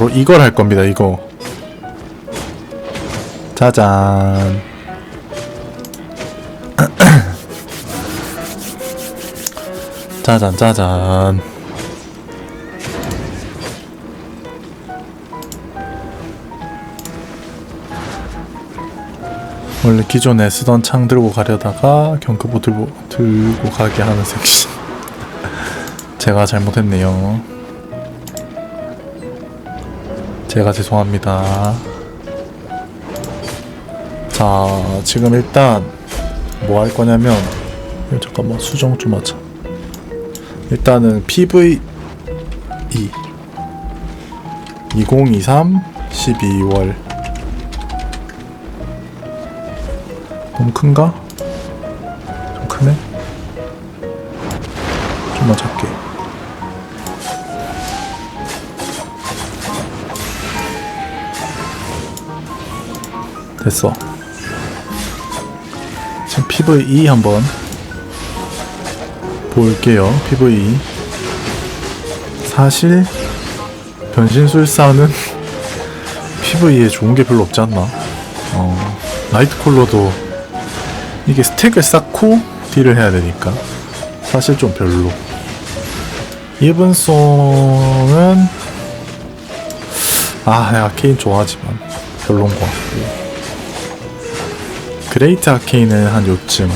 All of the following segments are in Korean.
바로 이걸 할 겁니다. 이거. 짜잔. 짜잔 짜잔. 원래 기존에 쓰던 창 들고 가려다가 경크보 들고, 들고 가게 하는 섹션. 제가 잘못했네요. 제가 죄송합니다. 자, 지금 일단 뭐 할 거냐면 이거 잠깐만 수정 좀 하자. 일단은 PV 2 2023 12월 너무 큰가? 좀 크네? 좀만 작게 됐어. 지금 PVE 한번 볼게요. PVE 사실 변신술사는 PVE에 좋은 게 별로 없지 않나? 어, 나이트콜러도 이게 스택을 쌓고 딜을 해야 되니까. 사실 좀 별로. 이븐송은 아 내가 아케인 좋아하지만 별론 것 같고 그레이트 아케인은 한 요쯤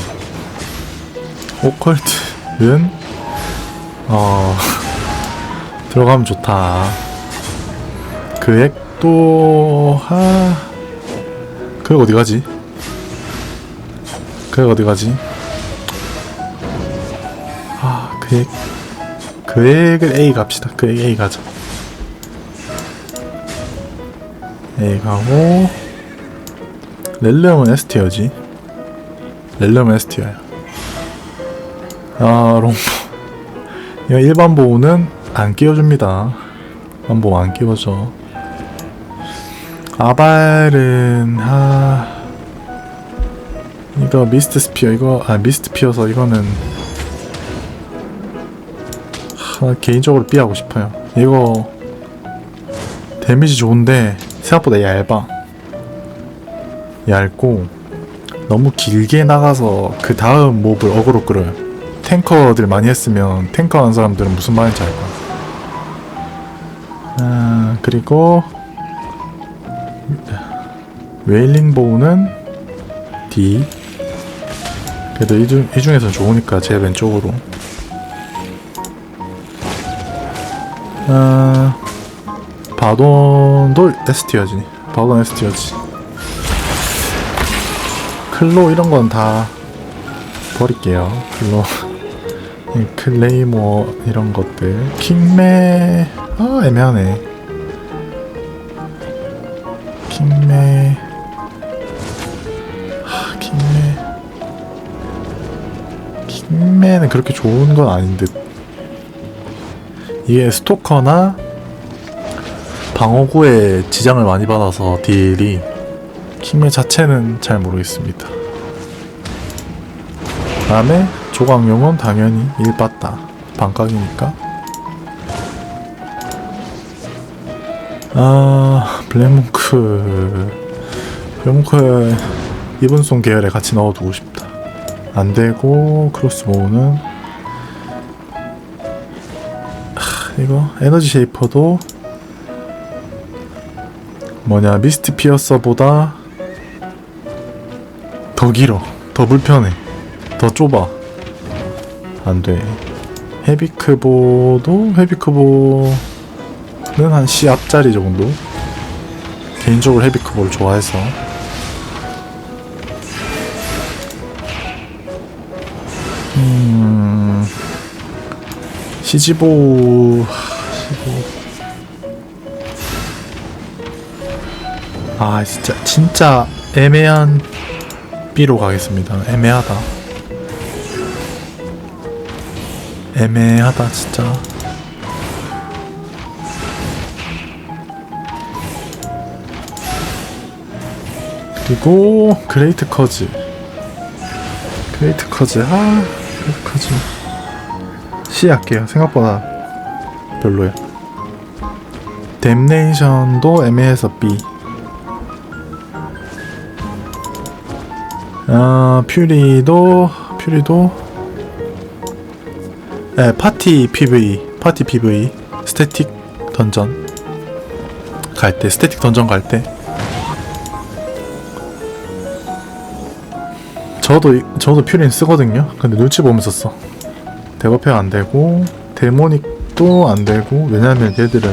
오컬트는 어 들어가면 좋다. 그 액도 하 그액 어디 가지? 그액 어디 가지? 아 그 액 그 액을 A 갑시다. 그 액 A 가자. A 가고 렐름은 S티어지 렐름은 S티어야. 아 롱보. 이거 일반 보호는 안 끼워줍니다. 일반 보호 안 끼워줘 아발은 아 이거 미스트 스피어 이거 아 미스트 피어서 이거는 하, 개인적으로 삐하고 싶어요. 이거 데미지 좋은데 생각보다 얇아. 얇고 너무 길게 나가서 그 다음 몹을 어그로 끌어요. 탱커들 많이 했으면 탱커 하는 사람들은 무슨 말인지 알 거야. 아 그리고 웨일링 보우는 D. 그래도 이, 중, 이 중에서 좋으니까 제 왼쪽으로. 아 바돈도 S티어지. 바돈 S티어지 클로 이런 건 다 버릴게요. 클로. 이 클레이모 이런 것들. 킹메. 아 애매하네. 킹메. 하, 킹메. 킹메는 그렇게 좋은 건 아닌 듯. 이게 스토커나 방어구에 지장을 많이 받아서 딜이 킹메 자체는 잘 모르겠습니다. 다음에 조각용은 당연히 일봤다. 반각이니까. 아 블랙몽크. 블랙몽크 이분송 계열에 같이 넣어두고 싶다. 안되고 크로스보우는. 하, 이거 에너지 쉐이퍼도 뭐냐 미스트 피어서보다 더 길어. 더 불편해. 더 좁아. 안돼. 헤비크보도 헤비크보는 한 C 앞자리 정도. 개인적으로 헤비크보를 좋아해서. 음 시지보 시보. 아 진짜 진짜 애매한 B로 가겠습니다. 애매하다. 애매하다 진짜. 그리고 그레이트 커즈. 그레이트 커즈. 아, 그레이트 커즈. C 할게요. 생각보다 별로야. 댐네이션도 애매해서 B 어, 퓨리도 퓨리도. 에 파티 PV 파티 PV 스태틱 던전. 갈 때 스태틱 던전 갈 때. 저도 이- 저도 퓨린 쓰거든요. 근데 눈치 보면서 써 대거패 안 되고 데모닉도 안 되고 왜냐면 얘들은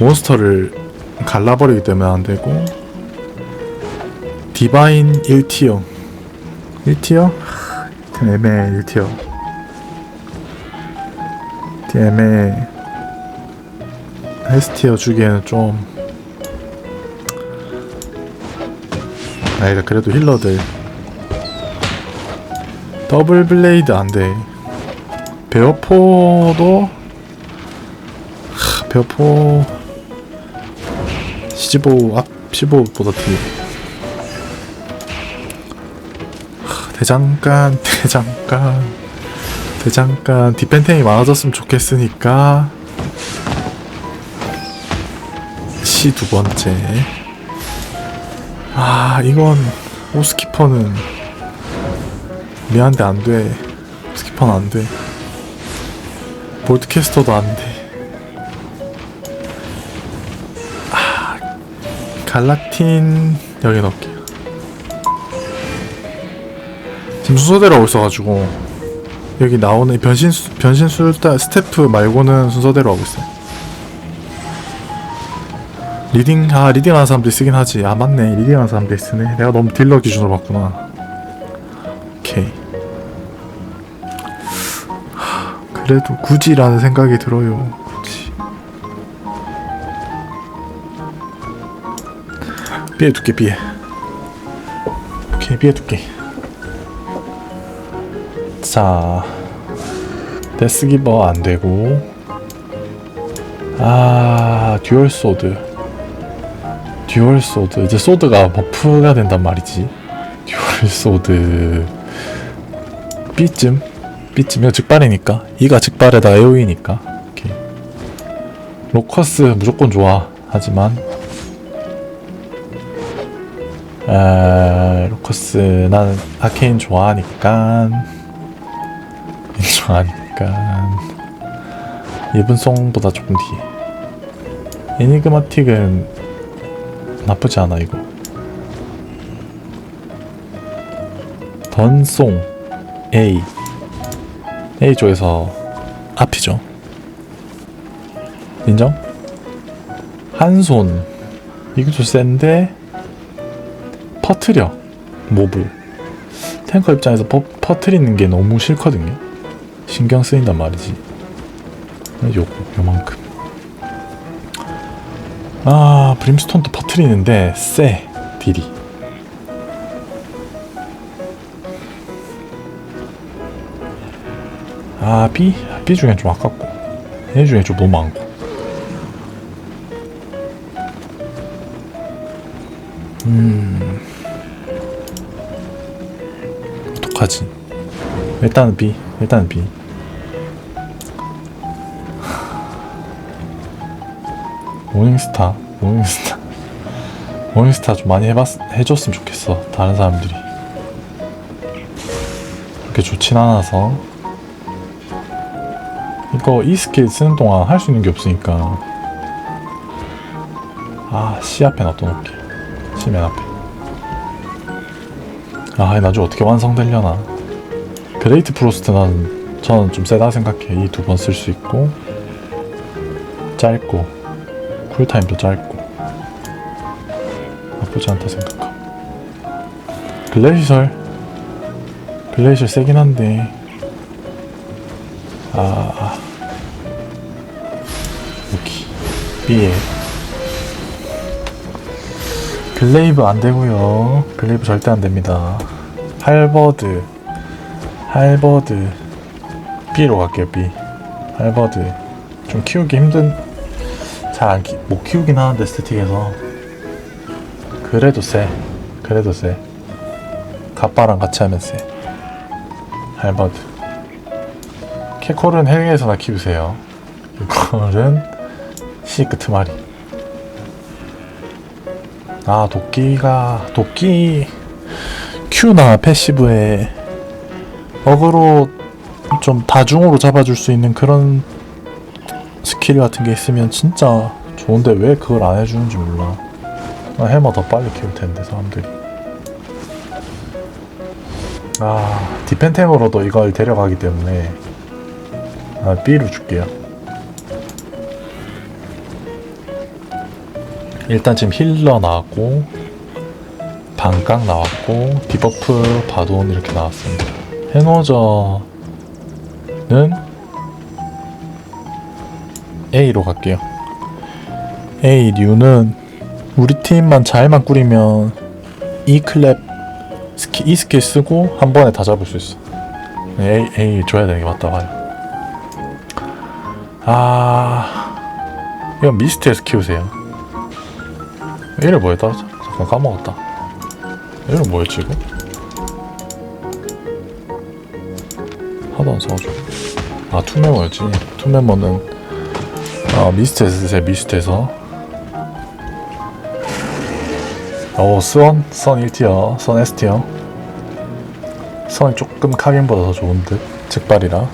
몬스터를 갈라버리기 때문에 안 되고 디바인 1티어. 1티어? 애매해 1티어. 애매해 헬스티어 주기에는 좀 아니다 그래도 힐러들. 더블 블레이드 안돼. 베어포도 하, 베어포 15 앞 15보다 뒤 대장간 대장간. 대장간. 디펜템이 많아졌으면 좋겠으니까. C 두 번째. 아 이건 오스키퍼는 미안한데 안돼. 오스키퍼는 안돼. 볼트캐스터도 안돼. 아 갈라틴 여기 넣을게 순서대로 하고 있어가지고 여기 나오는 이 변신 수- 변신 술다 스태프 말고는 순서대로 하고 있어요. 리딩 아 리딩 하는 사람들이 쓰긴 하지. 아 맞네 리딩 하는 사람들이 쓰네. 내가 너무 딜러 기준으로 봤구나. 오케이. 하, 그래도 굳이라는 생각이 들어요. 굳이. 비에 두께 비에. 오케이 비에 두께. 자 데스기버 안되고. 아 듀얼 소드. 듀얼 소드. 이제 소드가 버프가 된단 말이지. 듀얼 소드. B쯤. B쯤 이거 즉발이니까. 이가 즉발에다 에오이니까. 오케이. 로커스 무조건 좋아. 하지만. 에 로커스 나는 아케인 좋아하니까 좋아하니까 예분송보다 조금 뒤에 에니그마틱은 나쁘지 않아 이거. 던송 A A 쪽에서 앞이죠. 인정? 한손. 이것도 센데? 퍼트려. 몹을 탱커 입장에서 퍼, 퍼트리는 게 너무 싫거든요 신경 쓰인단 말이지. 요거, 요만큼. 아, 브림스톤도 퍼트리는데, 쎄, 딜이. 아, B? B 중엔 좀 아깝고. A 중에 좀 너무 많고. 음. 어떡하지? 일단은 B. 일단은 B. 모닝스타, 모닝스타, 모닝스타 좀 많이 해봤, 해줬으면 좋겠어. 다른 사람들이. 그렇게 좋진 않아서. 이거 이 스킬 쓰는 동안 할 수 있는 게 없으니까. 아, C 앞에 놔둬놓을게. C 맨 앞에. 아, 나중에 어떻게 완성되려나. 그레이트 프로스트는 저는 좀 세다 생각해. 이 두 번 쓸 수 있고 짧고 쿨타임도 짧고 나쁘지 않다 생각하고 글레이셜 글레이셜 세긴 한데. 아 여기 B에. 글레이브 안 되고요. 글레이브 절대 안 됩니다. 할버드. 할버드. B로 갈게요 B. 할버드. 좀 키우기 힘든 잘 못 키우긴 하는데 스태틱에서. 그래도 세. 그래도 세. 가빠랑 같이 하면 세. 할버드 캐콜은 해외에서나 키우세요. 이걸은 시크 트마리. 아 도끼가 도끼 Q나 패시브에 어그로 좀 다중으로 잡아줄 수 있는 그런 스킬 같은 게 있으면 진짜 좋은데 왜 그걸 안 해주는지 몰라. 나 해머 더 빨리 키울 텐데 사람들이. 아 디펜템으로도 이걸 데려가기 때문에 아 B로 줄게요. 일단 지금 힐러 나왔고 반각 나왔고 디버프 바돈 이렇게 나왔습니다. 해노저는 A로 갈게요 A 류는 우리 팀만 잘만 꾸리면 이 클랩 스키, 이 스킬 쓰고 한 번에 다 잡을 수 있어 A, A 줘야 되는 게 맞다 봐요 아 이건 미스트에서 키우세요 얘를 뭐였다? 잠깐 까먹었다. 얘는 뭐였지 이거? 하도 안 써가지고. 아 투메모였지. 투메모는 아 미스트에서 쓰세요. 미스트에서. 오 스원 선 1티어 선 S티어 선이 조금 카긴보다 더 좋은 듯 즉발이라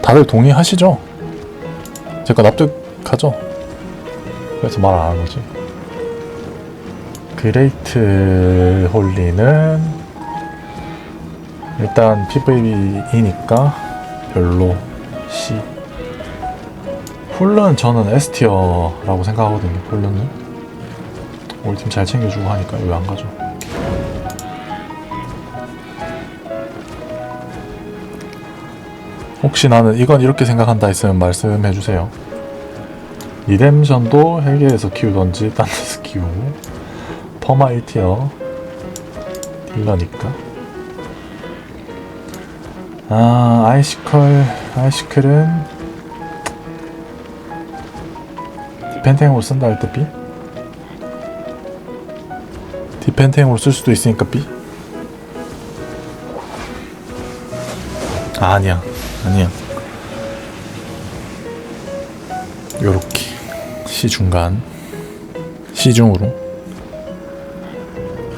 다들 동의하시죠? 제가 납득하죠? 그래서 말 안 하는 거지. 그레이트 홀리는 일단 PVE니까 별로 C. 훌른 저는 S티어라고 생각하거든요. 훌른은 우리 팀 잘 챙겨주고 하니까 왜 안 가죠? 혹시 나는 이건 이렇게 생각한다 했으면 말씀해 주세요. 리뎀션도 헬게에서 키우던지 딴 데서 키우고 퍼마 1티어 딜러니까 아 아이시컬 아이시클은 디펜탱으로 쓴다 할 때 B? 디펜탱으로 쓸 수도 있으니까 B? 아, 아니야. 아니야. 요렇게. C 중간. C 중으로.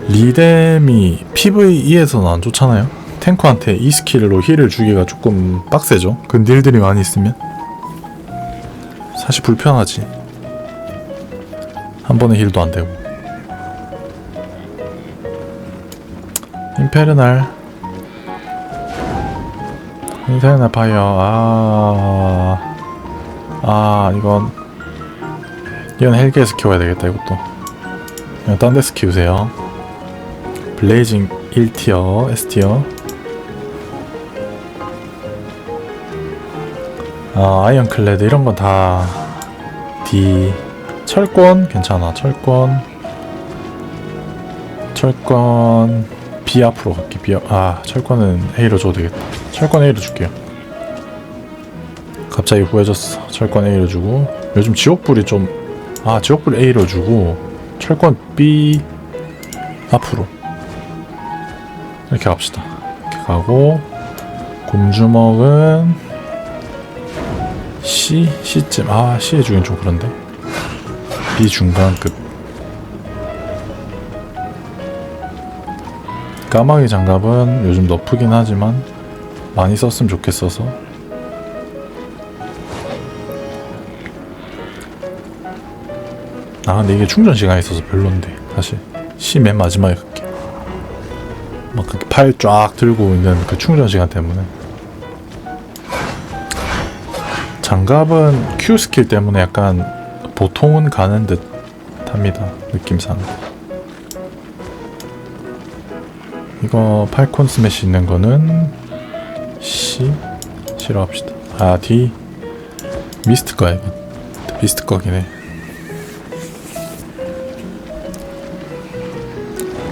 리뎀이 PVE에서는 안 좋잖아요. 탱커한테 이 스킬로 힐을 주기가 조금 빡세죠. 근딜들이 많이 있으면? 사실 불편하지 한 번에 힐도 안 되고. 임페르날. 임페르날 파이어. 아... 아 이건 이건 헬기에서 키워야 되겠다 이것도. 그냥 딴 데서 키우세요. 블레이징 1티어 S티어. 아 아이언 클레드 이런 건다 D 철권 괜찮아 철권. 철권 B 앞으로 갈게 B 앞, 아 철권은 A로 줘도 되겠다. 철권 A로 줄게요. 갑자기 후해졌어. 철권 A로 주고. 요즘 지옥불이 좀아 지옥불 A로 주고. 철권 B 앞으로. 이렇게 갑시다. 이렇게 가고. 곰주먹은 C? C쯤. 아 C에 주긴 좀 그런데 B 중간급 까마귀 장갑은 요즘 너프긴 하지만 많이 썼으면 좋겠어서. 아 근데 이게 충전 시간이 있어서 별론데. 사실 C 맨 마지막에 갈게. 막 그렇게 팔 쫙 들고 있는 그 충전 시간 때문에. 장갑은 Q 스킬 때문에 약간 보통은 가는 듯 합니다 느낌상. 이거 팔콘 스매시 있는 거는 C? C로 합시다. 아 D? 미스트 거야 이거. 미스트 거긴 해.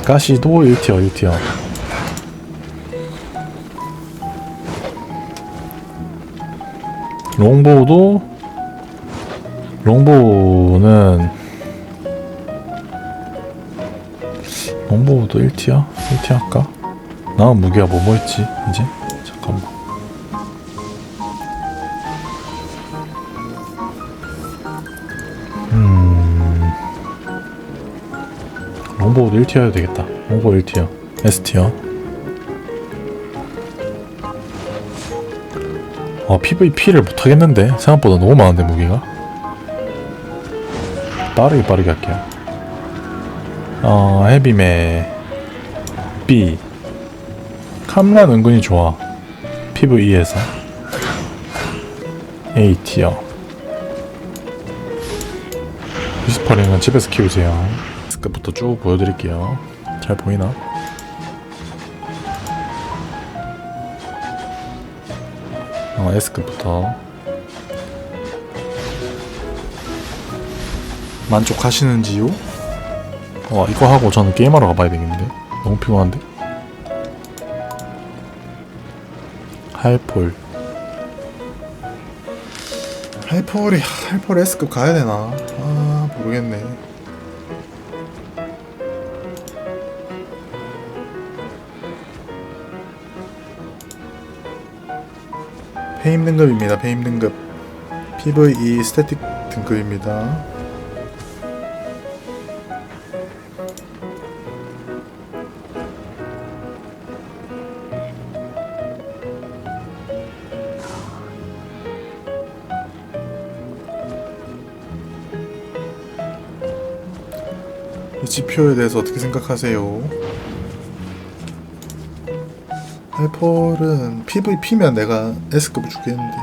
가시도 1티어 1티어. 롱보우도 롱보우는 롱보우도 1티야? 1티 할까? 나 무기야 뭐 뭐뭐 했지 이제? 잠깐만. 음. 롱보우도 1티어 해야 되겠다. 롱보우 1티야. S티야. 아 PVP를 못하겠는데? 생각보다 너무 많은데 무기가? 빠르게 빠르게 할게요. 어 헤비메. B. 캄란 은근히 좋아. PVE에서. A티어 위스퍼링은 집에서 키우세요. 스크부터 쭉 보여드릴게요. 잘 보이나? 어 에스크부터 만족하시는지요? 와 이거 하고 저는 게임하러 가봐야 되겠는데? 너무 피곤한데? 할폴. 할폴이 할폴 S급 가야 되나? 아 모르겠네. 페임 등급입니다 페임 등급. PVE 스태틱 등급입니다 이 지표에 대해서 어떻게 생각하세요? 할폴은 PVP면 내가 S급을 주겠는데